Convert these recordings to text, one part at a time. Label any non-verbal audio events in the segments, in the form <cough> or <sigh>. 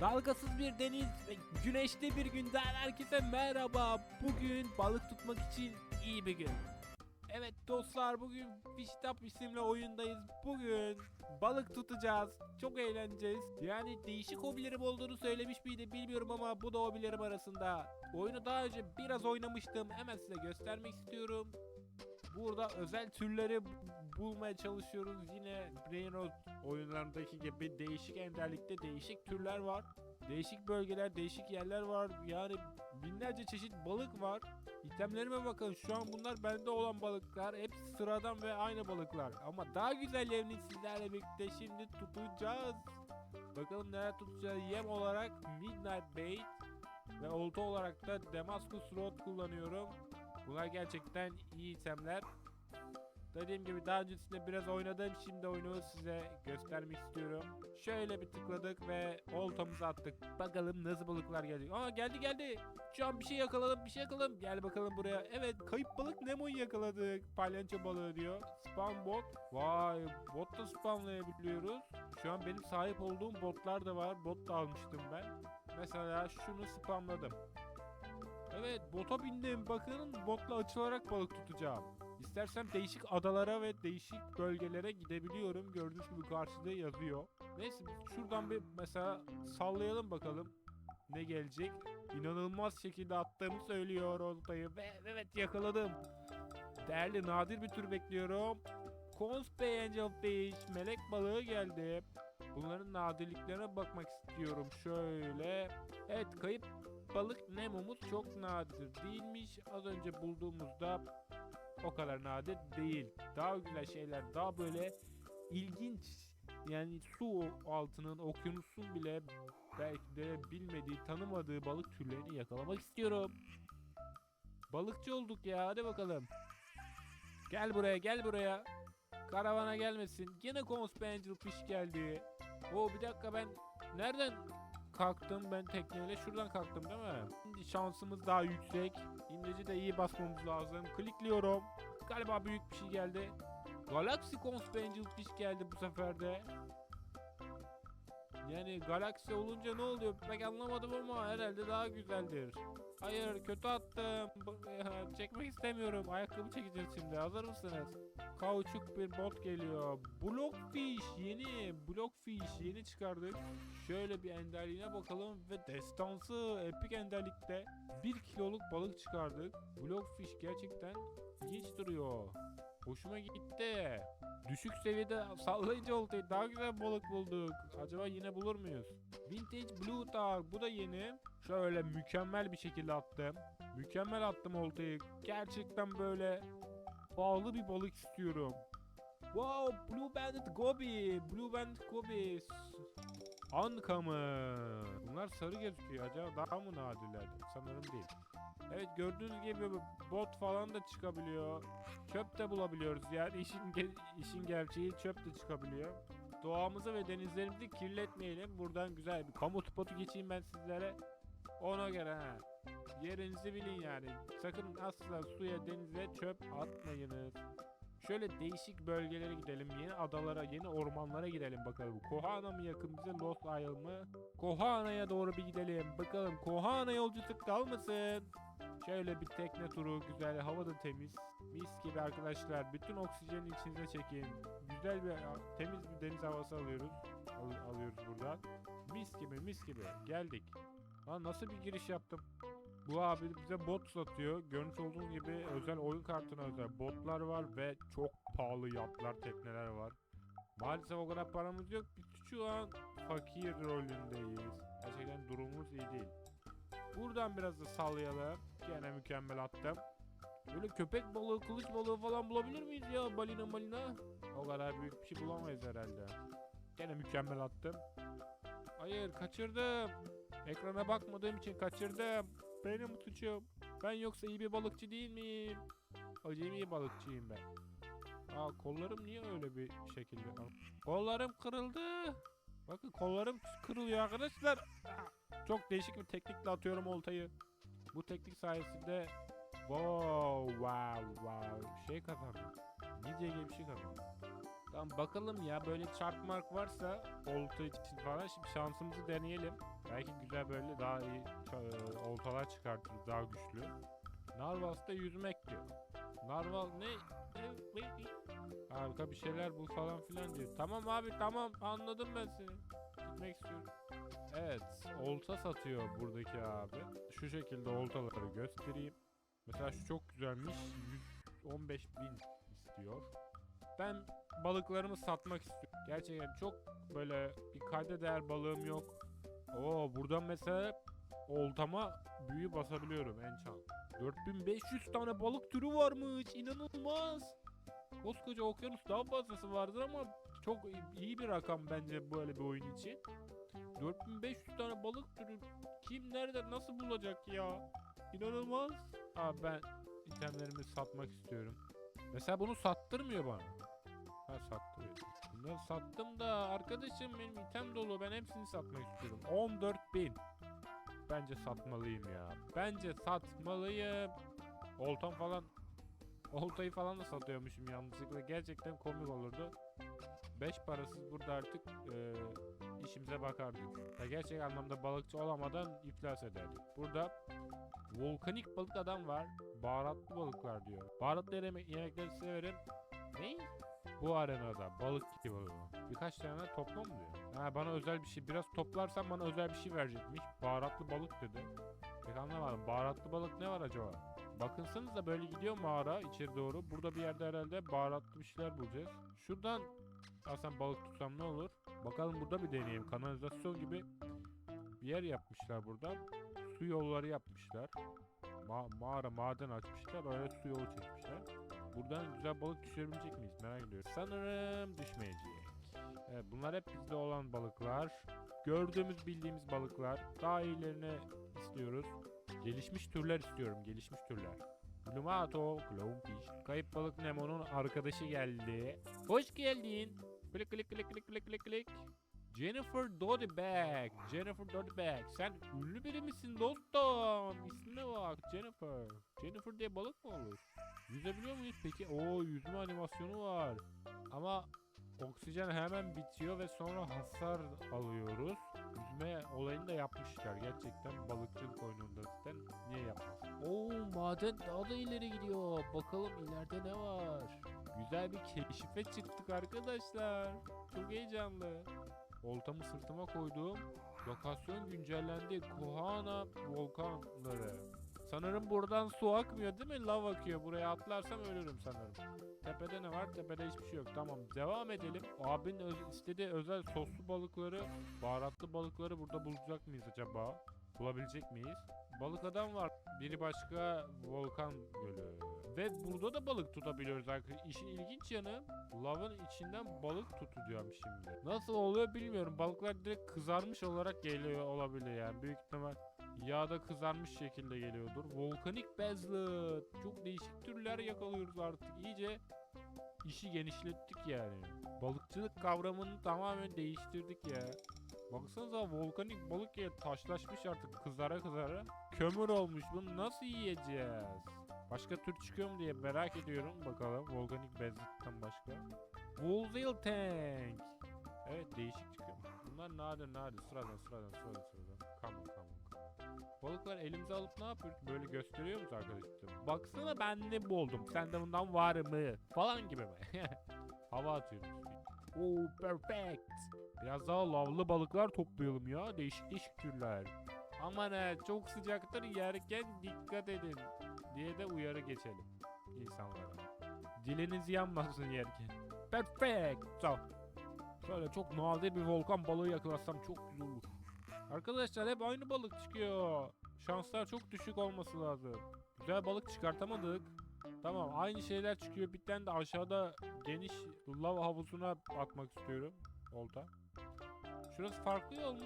Dalgasız bir deniz ve güneşli bir günden herkese merhaba. Bugün balık tutmak için iyi bir gün. Evet dostlar bugün Fish Tap isimli oyundayız. Bugün balık tutacağız. Çok eğleneceğiz. Yani değişik hobilerim olduğunu söylemiş miydi bilmiyorum ama bu da hobilerim arasında. Oyunu daha önce biraz oynamıştım. Hemen size göstermek istiyorum. Burada özel türleri bu- bulmaya çalışıyoruz. Yine Brain Rot oyunlarındaki gibi değişik enderlikte değişik türler var. Değişik bölgeler, değişik yerler var. Yani binlerce çeşit balık var. İtemlerime bakın şu an bunlar bende olan balıklar. Hepsi sıradan ve aynı balıklar. Ama daha güzellerini sizlerle birlikte şimdi tutacağız. Bakalım neler tutacağız. Yem olarak Midnight Bait ve olta olarak da Damascus Rod kullanıyorum. Bunlar gerçekten iyi itemler. Dediğim gibi daha öncesinde biraz oynadım. Şimdi oyunu size göstermek istiyorum. Şöyle bir tıkladık ve oltamızı attık. Bakalım nasıl balıklar gelecek. Aa geldi geldi. Şu an bir şey yakaladım bir şey yakaladım. Gel bakalım buraya. Evet kayıp balık Nemo'yu yakaladık. Palyanço balığı diyor. Spawn bot. Vay bot da spawnlayabiliyoruz. Şu an benim sahip olduğum botlar da var. Bot da almıştım ben. Mesela şunu spamladım. Evet bota bindim. Bakın botla açılarak balık tutacağım. İstersem değişik adalara ve değişik bölgelere gidebiliyorum. Gördüğünüz gibi karşıda yazıyor. Neyse şuradan bir mesela sallayalım bakalım. Ne gelecek? İnanılmaz şekilde attığımı söylüyor oltayı. Ve evet yakaladım. Değerli nadir bir tür bekliyorum. Conspe Angelfish melek balığı geldi. Bunların nadirliklerine bakmak istiyorum. Şöyle. Evet kayıp balık Nemo'muz çok nadir değilmiş. Az önce bulduğumuzda o kadar nadir değil. Daha güzel şeyler, daha böyle ilginç yani su altının, okyanusun bile belki de bilmediği, tanımadığı balık türlerini yakalamak istiyorum. Balıkçı olduk ya, hadi bakalım. Gel buraya, gel buraya. Karavana gelmesin. Yine Conspangel Fish geldi. Oo bir dakika ben nereden kalktım ben tekneyle şuradan kalktım değil mi? Şimdi şansımız daha yüksek. İmleci de iyi basmamız lazım. Klikliyorum. Galiba büyük bir şey geldi. Galaxy Conspangel Fish geldi bu sefer de. Yani Galaxy olunca ne oluyor pek anlamadım ama herhalde daha güzeldir. Hayır kötü attım. Ya, Çekmek istemiyorum. Ayakkabı çekeceğiz şimdi. Hazır mısınız? Kauçuk bir bot geliyor. Blockfish yeni. Blockfish yeni çıkardık. Şöyle bir enderliğine bakalım ve destansı epik enderlikte 1 kiloluk balık çıkardık. Blockfish gerçekten ilginç duruyor. Hoşuma gitti. Düşük seviyede sallayıcı oltayı daha güzel balık bulduk. Acaba yine bulur muyuz? Vintage Blue Tar bu da yeni. Şöyle mükemmel bir şekilde attım. Mükemmel attım oltayı. Gerçekten böyle pahalı bir balık istiyorum. Wow, Blue Bandit Gobi. Blue Bandit Gobi. Uncommon. Bunlar sarı gözüküyor. Acaba daha mı nadirler? Sanırım değil. Evet gördüğünüz gibi bot falan da çıkabiliyor. Çöp de bulabiliyoruz yani <laughs> işin ge- işin gerçeği çöp de çıkabiliyor. Doğamızı ve denizlerimizi kirletmeyelim. Buradan güzel bir kamu spotu geçeyim ben sizlere. Ona göre ha. Yerinizi bilin yani. Sakın asla suya denize çöp atmayınız. Şöyle değişik bölgelere gidelim. Yeni adalara, yeni ormanlara gidelim bakalım. Kohana mı yakın bize Lost Isle mı? Kohana'ya doğru bir gidelim. Bakalım Kohana yolcusu kalmasın. Şöyle bir tekne turu güzel, hava da temiz. Mis gibi arkadaşlar. Bütün oksijeni içinize çekin. Güzel bir, temiz bir deniz havası alıyoruz. Al- alıyoruz buradan. Mis gibi, mis gibi. Geldik. Lan nasıl bir giriş yaptım? Bu abi bize bot satıyor. Görmüş olduğunuz gibi özel oyun kartına özel botlar var ve çok pahalı yatlar, tekneler var. Maalesef o kadar paramız yok. Biz şu an fakir rolündeyiz. Gerçekten durumumuz iyi değil. Buradan biraz da sallayalım. Gene mükemmel attım. Böyle köpek balığı, kılıç balığı falan bulabilir miyiz ya balina malina? O kadar büyük bir şey bulamayız herhalde. Gene mükemmel attım. Hayır kaçırdım. Ekrana bakmadığım için kaçırdım. Benim suçum. Ben yoksa iyi bir balıkçı değil miyim? Acemi balıkçıyım ben. Aa kollarım niye öyle bir şekilde? Kollarım kırıldı. Bakın kollarım kırılıyor arkadaşlar. Çok değişik bir teknikle atıyorum oltayı. Bu teknik sayesinde wow wow wow şey kazandım. Midye gibi bir şey kazandım. Tamam bakalım ya böyle çarp mark varsa olta için falan şimdi şansımızı deneyelim. Belki güzel böyle daha iyi e, oltalar çıkartırız daha güçlü. Narvas'ta yüzmek diyor. Narval ne? Ne- ne- Harika bir şeyler bul falan filan diyor. Tamam abi tamam anladım ben seni. Gitmek istiyorum. Evet olta satıyor buradaki abi. Şu şekilde oltaları göstereyim. Mesela şu çok güzelmiş. 115 bin istiyor. Ben balıklarımı satmak istiyorum. Gerçekten çok böyle bir kayda değer balığım yok. Oo buradan mesela oltama büyü basabiliyorum enchant. 4500 tane balık türü varmış. inanılmaz. Koskoca okyanus daha fazlası vardır ama çok iyi bir rakam bence böyle bir oyun için. 4500 tane balık türü kim nerede nasıl bulacak ya? İnanılmaz. Abi ben itemlerimi satmak istiyorum. Mesela bunu sattırmıyor bana. Ha sattırıyor. Bunları sattım da arkadaşım benim item dolu. Ben hepsini satmak istiyorum. 14.000. Bence satmalıyım ya. Bence satmalıyım. Oltam falan Oltayı falan da satıyormuşum yanlışlıkla. Gerçekten komik olurdu. 5 parasız burada artık eee, işimize bakardık. Ya gerçek anlamda balıkçı olamadan iflas ederdik. Burada volkanik balık adam var. Baharatlı balıklar diyor. Baharatlı yemek, yemekleri severim. Ne? Bu arenada balık gibi balığı. Birkaç tane topla mı diyor. Ha bana özel bir şey. Biraz toplarsan bana özel bir şey verecekmiş. Baharatlı balık dedi. Pek anlamadım. Baharatlı balık ne var acaba? Bakınsanız da böyle gidiyor mağara içeri doğru. Burada bir yerde herhalde baharatlı bir şeyler bulacağız. Şuradan aslında balık tutsam ne olur? Bakalım burada bir deneyeyim. Kanalizasyon gibi bir yer yapmışlar burada. Su yolları yapmışlar. Ma- mağara maden açmışlar. Oraya su yolu çekmişler. Buradan güzel balık düşürebilecek miyiz? Merak ediyorum. Sanırım düşmeyecek. Evet bunlar hep bizde olan balıklar. Gördüğümüz bildiğimiz balıklar. Daha iyilerini istiyoruz. Gelişmiş türler istiyorum. Gelişmiş türler. Plumato, Clownfish. Kayıp balık Nemo'nun arkadaşı geldi. Hoş geldin. Klik klik klik klik klik klik klik. Jennifer Doddyback. Jennifer Doddyback. Sen ünlü biri misin dostum? İsmine bak Jennifer. Jennifer diye balık mı olur? Yüzebiliyor muyuz peki? Oo yüzme animasyonu var. Ama oksijen hemen bitiyor ve sonra hasar alıyoruz. Yüzme olayını da yapmışlar. Gerçekten balıkçılık oyununda zaten niye yapmasın? Oo maden daha da ileri gidiyor. Bakalım ileride ne var? Güzel bir keşife çıktık arkadaşlar. Çok heyecanlı. Oltamı sırtıma koydum. Lokasyon güncellendi. Kohana volkanları. Sanırım buradan su akmıyor değil mi? Lav akıyor. Buraya atlarsam ölürüm sanırım. Tepede ne var? Tepede hiçbir şey yok. Tamam devam edelim. Abinin öz- istediği özel soslu balıkları, baharatlı balıkları burada bulacak mıyız acaba? Bulabilecek miyiz? Balık adam var. Biri başka volkan gölü. Ve burada da balık tutabiliyoruz arkadaşlar. İşin ilginç yanı lavın içinden balık tutuluyorum şimdi. Nasıl oluyor bilmiyorum. Balıklar direkt kızarmış olarak geliyor olabilir yani. Büyük ihtimal yağda kızarmış şekilde geliyordur. Volkanik bezlet. Çok değişik türler yakalıyoruz artık. İyice işi genişlettik yani. Balıkçılık kavramını tamamen değiştirdik ya. Baksanıza volkanik balık ya taşlaşmış artık kızara kızara. Kömür olmuş. Bunu nasıl yiyeceğiz? Başka tür çıkıyor mu diye merak ediyorum. Bakalım volkanik bezletten başka. Woolsail Tank. Evet değişik çıkıyor. Bunlar nadir nadir sıradan sıradan sıradan sıradan. Come on come on. come on. Balıklar elimize alıp ne yapıyoruz? Böyle gösteriyor muyuz arkadaşlar? Baksana ben ne buldum. Sende bundan var mı? Falan gibi mi? <laughs> Hava atıyoruz. Oo perfect. Biraz daha lavlı balıklar toplayalım ya. Değişik değişik türler. Aman he çok sıcaktır yerken dikkat edin diye de uyarı geçelim insanlara. Diliniz yanmasın yerken. Perfect. So. Şöyle çok nadir bir volkan balığı yakalasam çok güzel olur. Arkadaşlar hep aynı balık çıkıyor. Şanslar çok düşük olması lazım. Güzel balık çıkartamadık. Tamam aynı şeyler çıkıyor. Bir tane de aşağıda geniş lav havuzuna atmak istiyorum. Olta. Şurası farklı yol mu?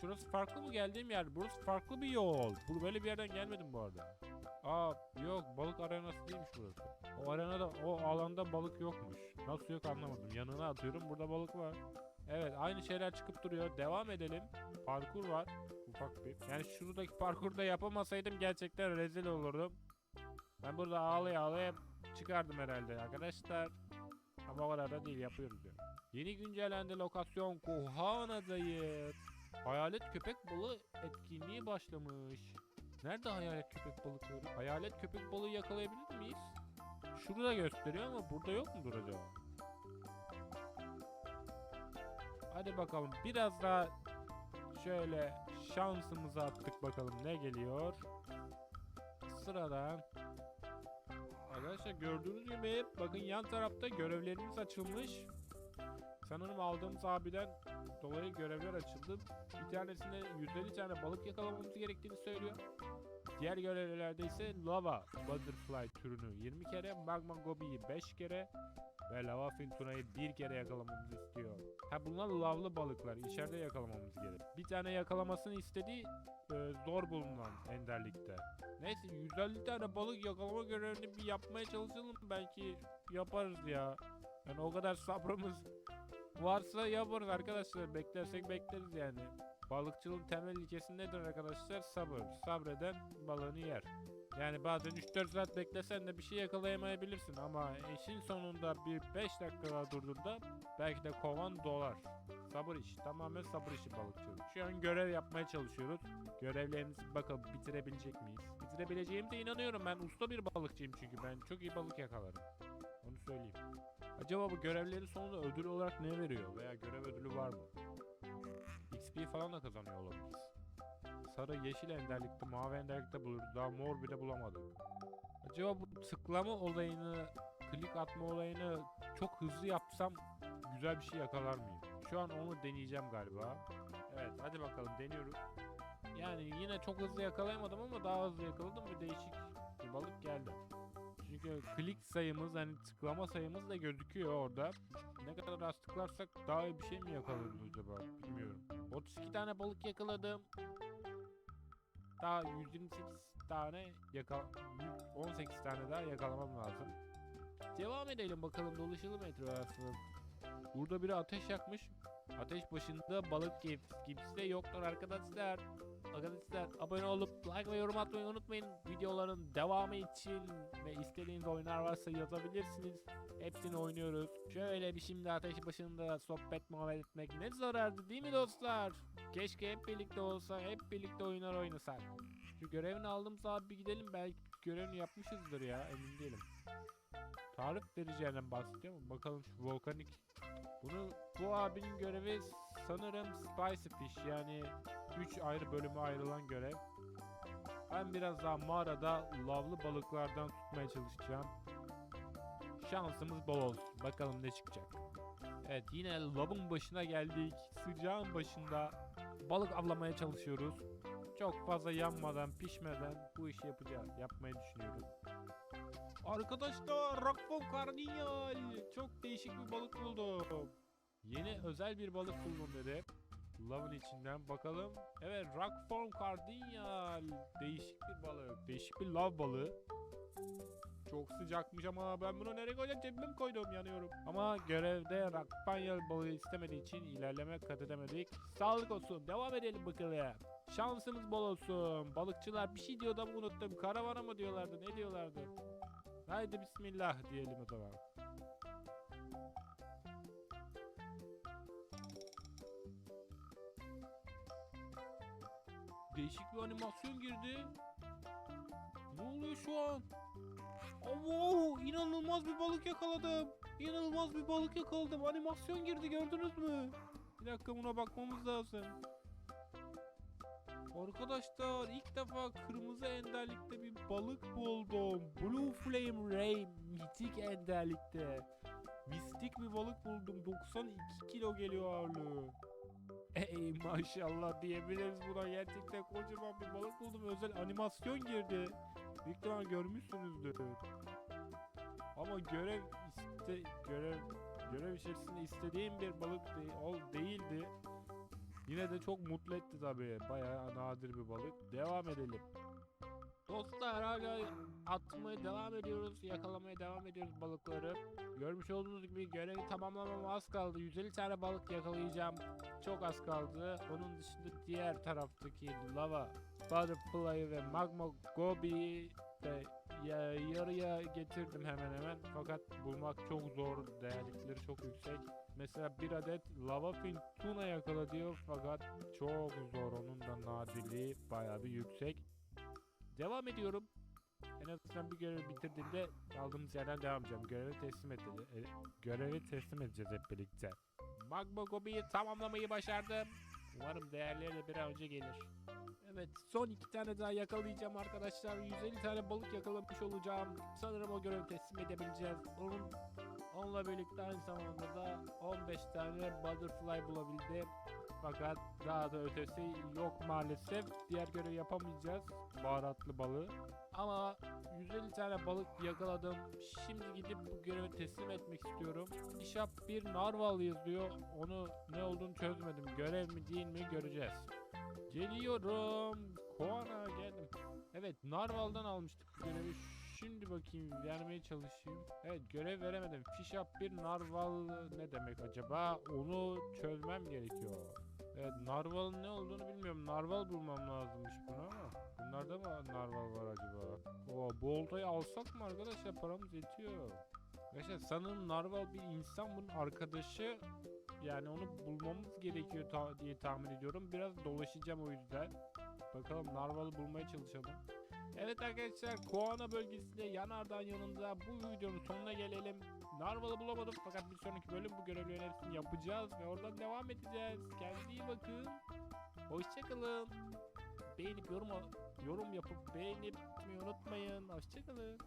Şurası farklı mı geldiğim yer? Burası farklı bir yol. Bu böyle bir yerden gelmedim bu arada. Aa yok balık arenası değilmiş burası. O arenada o alanda balık yokmuş. Nasıl yok anlamadım. Yanına atıyorum burada balık var. Evet aynı şeyler çıkıp duruyor. Devam edelim. Parkur var. Ufak bir. Yani şuradaki parkurda yapamasaydım gerçekten rezil olurdum. Ben burada ağlaya ağlaya çıkardım herhalde arkadaşlar. Ama o kadar da değil yapıyoruz yani. Yeni güncellendi lokasyon Kohana'dayız. Hayalet köpek balığı etkinliği başlamış. Nerede hayalet köpek balıkları? Hayalet köpek balığı yakalayabilir miyiz? Şurada gösteriyor ama burada yok mudur acaba? Hadi bakalım biraz daha şöyle şansımızı attık bakalım ne geliyor. Sıradan Arkadaşlar gördüğünüz gibi bakın yan tarafta görevlerimiz açılmış. Sanırım aldığımız abiden dolayı görevler açıldı. Bir tanesinde 150 tane balık yakalamamız gerektiğini söylüyor. Diğer görevlerde ise lava butterfly türünü 20 kere, magma gobiyi 5 kere ve lava fintunayı bir kere yakalamamızı istiyor. Ha bunlar lavlı balıklar. içeride yakalamamız gerek. Bir tane yakalamasını istediği e, zor bulunan enderlikte. Neyse 150 tane balık yakalama görevini bir yapmaya çalışalım. Belki yaparız ya. Yani o kadar sabrımız varsa yaparız arkadaşlar. Beklersek bekleriz yani. Balıkçılığın temel ilkesi nedir arkadaşlar? Sabır. Sabreden balığını yer. Yani bazen 3-4 saat beklesen de bir şey yakalayamayabilirsin ama işin sonunda bir 5 dakika durduğunda belki de kovan dolar. Sabır işi. Tamamen sabır işi balıkçılık. Şu an görev yapmaya çalışıyoruz. Görevlerimizi bakalım bitirebilecek miyiz? Bitirebileceğimize inanıyorum. Ben usta bir balıkçıyım çünkü ben çok iyi balık yakalarım. Onu söyleyeyim. Acaba bu görevlerin sonunda ödül olarak ne veriyor? Veya görev ödülü var mı? XP falan da kazanıyor olabiliriz. Sarı, yeşil enderlikte, mavi enderlikte buluruz. Daha mor bile bulamadık. Acaba bu tıklama olayını, klik atma olayını çok hızlı yapsam güzel bir şey yakalar mıyım? Şu an onu deneyeceğim galiba. Evet hadi bakalım deniyoruz. Yani yine çok hızlı yakalayamadım ama daha hızlı yakaladım ve değişik bir balık geldi. Çünkü klik sayımız hani tıklama sayımız da gözüküyor orada. Ne kadar az tıklarsak daha iyi bir şey mi yakalarız acaba bilmiyorum. 32 tane balık yakaladım. Daha 128 tane yakal 18 tane daha yakalamam lazım. Devam edelim bakalım dolaşalım etrafı. Burada biri ateş yakmış. Ateş başında balık gibisi, de yoktur arkadaşlar. Arkadaşlar abone olup like ve yorum atmayı unutmayın. Videoların devamı için ve istediğiniz oyunlar varsa yazabilirsiniz. Hepsini oynuyoruz. Şöyle bir şimdi ateş başında sohbet muhabbet etmek ne zarardı değil mi dostlar? Keşke hep birlikte olsa, hep birlikte oyunlar oynasak. Şu görevini aldım saat bir gidelim belki görevini yapmışızdır ya emin değilim. Tarif vereceğinden bahsediyor? Bakalım şu volkanik. Bunu bu abinin görevi sanırım Spicy Fish yani 3 ayrı bölüme ayrılan görev. Ben biraz daha mağarada lavlı balıklardan tutmaya çalışacağım. Şansımız bol olsun. Bakalım ne çıkacak. Evet yine lavın başına geldik. Sıcağın başında balık avlamaya çalışıyoruz. Çok fazla yanmadan, pişmeden bu işi yapacağız. Yapmayı düşünüyoruz. Arkadaşlar Rockfon Cardinal çok değişik bir balık buldum. Yeni özel bir balık buldum dedi. Lavın içinden bakalım. Evet Rockfon Cardinal değişik bir balık. Değişik bir lav balığı. Çok sıcakmış ama ben bunu nereye koyacağım cebime koydum yanıyorum. Ama görevde Rockfon balığı istemediği için ilerleme kat edemedik. Sağlık olsun devam edelim bakalım. Şansımız bol olsun. Balıkçılar bir şey diyordu ama unuttum. Karavana mı diyorlardı ne diyorlardı? Haydi bismillah diyelim o zaman. Değişik bir animasyon girdi. Ne oluyor şu an? Oo, inanılmaz bir balık yakaladım. İnanılmaz bir balık yakaladım. Animasyon girdi gördünüz mü? Bir dakika buna bakmamız lazım. Arkadaşlar ilk defa kırmızı enderlikte bir balık buldum. Blue Flame Ray mitik enderlikte. Mistik bir balık buldum. 92 kilo geliyor ağırlığı. Ey maşallah diyebiliriz buna. Gerçekten kocaman bir balık buldum. Özel animasyon girdi. Büyük ihtimal görmüşsünüzdür. Ama görev iste görev görev içerisinde istediğim bir balık değil, değildi. Yine de çok mutlu etti tabii. Bayağı nadir bir balık. Devam edelim. Dostlar hala atmaya devam ediyoruz. Yakalamaya devam ediyoruz balıkları. Görmüş olduğunuz gibi görevi tamamlamam az kaldı. 150 tane balık yakalayacağım. Çok az kaldı. Onun dışında diğer taraftaki lava, butterfly ve magma gobi de ya, yarıya getirdim hemen hemen. Fakat bulmak çok zor. Değerlikleri çok yüksek. Mesela bir adet lava fin tuna yakala diyor fakat çok zor. Onun da nadirliği bayağı bir yüksek. Devam ediyorum. En azından bir görevi bitirdiğimde kaldığımız yerden devam edeceğim. Görevi teslim edeceğiz. görevi teslim edeceğiz hep birlikte. Magma Gobi'yi tamamlamayı başardım. Umarım değerleri de bir an önce gelir. Evet son iki tane daha yakalayacağım arkadaşlar. 150 tane balık yakalamış olacağım. Sanırım o görevi teslim edebileceğiz. Onun onunla birlikte aynı zamanda da 15 tane butterfly bulabildim. Fakat daha da ötesi yok maalesef. Diğer görevi yapamayacağız. Baharatlı balığı. Ama 150 tane balık yakaladım. Şimdi gidip bu görevi teslim etmek istiyorum. Bishop bir narval yazıyor. Onu ne olduğunu çözmedim. Görev mi değil mi göreceğiz. Geliyorum. Koana geldim. Evet narvaldan almıştık bu görevi. Şimdi bakayım vermeye çalışayım. Evet görev veremedim. Fish up bir narval ne demek acaba? Onu çözmem gerekiyor. Evet narvalın ne olduğunu bilmiyorum. Narval bulmam lazımmış bunu ama. Bunlarda mı narval var acaba? Oo, bu oltayı alsak mı arkadaşlar? Paramız yetiyor. Arkadaşlar sanırım narval bir insan bunun arkadaşı. Yani onu bulmamız gerekiyor ta- diye tahmin ediyorum. Biraz dolaşacağım o yüzden. Bakalım narvalı bulmaya çalışalım. Evet arkadaşlar Koana bölgesinde yanardağ yanında bu videonun sonuna gelelim. Narvalı bulamadım fakat bir sonraki bölüm bu görevlerin hepsini yapacağız ve oradan devam edeceğiz. Kendinize iyi bakın. Hoşçakalın. Beğenip yorum yorum yapıp beğenip unutmayın. Hoşçakalın.